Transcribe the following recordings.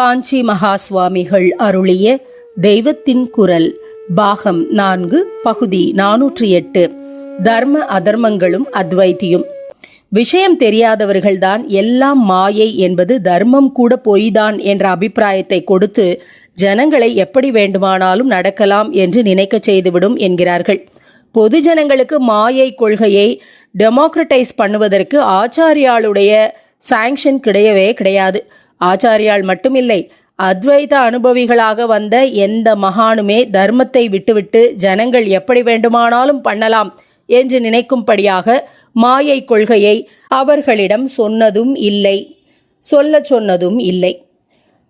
காஞ்சி மகா சுவாமிகள் அருளிய தெய்வத்தின் குரல் பாகம் நான்கு பகுதி நானூற்றி எட்டு. தர்ம அதர்மங்களும் அத்வைத்தியும். விஷயம் தெரியாதவர்கள்தான் எல்லாம் மாயை என்பது தர்மம் கூட பொய்தான் என்ற அபிப்பிராயத்தை கொடுத்து ஜனங்களை எப்படி வேண்டுமானாலும் நடக்கலாம் என்று நினைக்கச் செய்துவிடும் என்கிறார்கள். பொது ஜனங்களுக்கு மாயை கொள்கையை டெமோக்ரட்டைஸ் பண்ணுவதற்கு ஆச்சாரியாளுடைய சாங்ஷன் கிடையவே கிடையாது. ஆச்சாரியால் மட்டுமில்லை அத்வைத அனுபவிகளாக வந்த எந்த மகானுமே தர்மத்தை விட்டுவிட்டு ஜனங்கள் எப்படி வேண்டுமானாலும் பண்ணலாம் என்று நினைக்கும்படியாக மாயை கொள்கையை அவர்களிடம் சொன்னதும் இல்லை சொல்லச் சொன்னதும் இல்லை.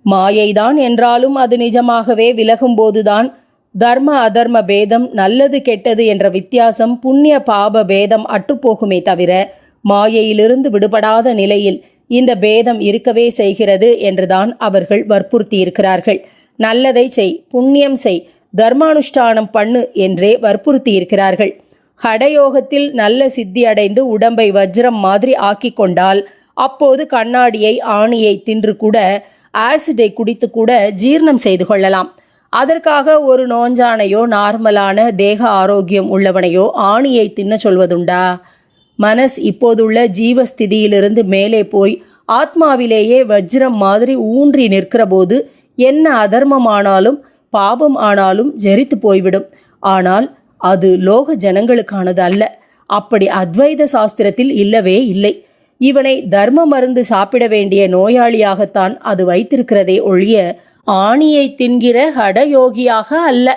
மாயைதான் என்றாலும் அது நிஜமாகவே விலகும்போதுதான் தர்ம அதர்ம பேதம் நல்லது கெட்டது என்ற வித்தியாசம் புண்ணிய பாப பேதம் அற்றுப்போகுமே தவிர மாயையிலிருந்து விடுபடாத நிலையில் இந்த பேதம் இருக்கவே செய்கிறது என்றுதான் அவர்கள் வற்புறுத்தியிருக்கிறார்கள். நல்லதை செய் புண்ணியம் செய் தர்மானுஷ்டானம் பண்ணு என்றே வற்புறுத்தியிருக்கிறார்கள். ஹடயோகத்தில் நல்ல சித்தி அடைந்து உடம்பை வஜ்ரம் மாதிரி ஆக்கிக் கொண்டால் அப்போது கண்ணாடியை ஆணியை தின்று கூட ஆசிடை குடித்து கூட ஜீரணம் செய்து கொள்ளலாம். அதற்காக ஒரு நோஞ்சானையோ நார்மலான தேக ஆரோக்கியம் உள்ளவனையோ ஆணியை தின்ன சொல்வதுண்டா? மனஸ் இப்போதுள்ள ஜீவஸ்திதியிலிருந்து மேலே போய் ஆத்மாவிலேயே வஜ்ரம் மாதிரி ஊன்றி நிற்கிற போது என்ன அதர்மமானாலும் பாபம் ஆனாலும் ஜெரித்து போய்விடும். ஆனால் அது லோக ஜனங்களுக்கானது அல்ல. அப்படி அத்வைத சாஸ்திரத்தில் இல்லவே இல்லை. இவனை தர்ம மருந்து சாப்பிட வேண்டிய நோயாளியாகத்தான் அது வைத்திருக்கிறதே ஒழிய ஆணியை தின்கிற ஹடயோகியாக அல்ல.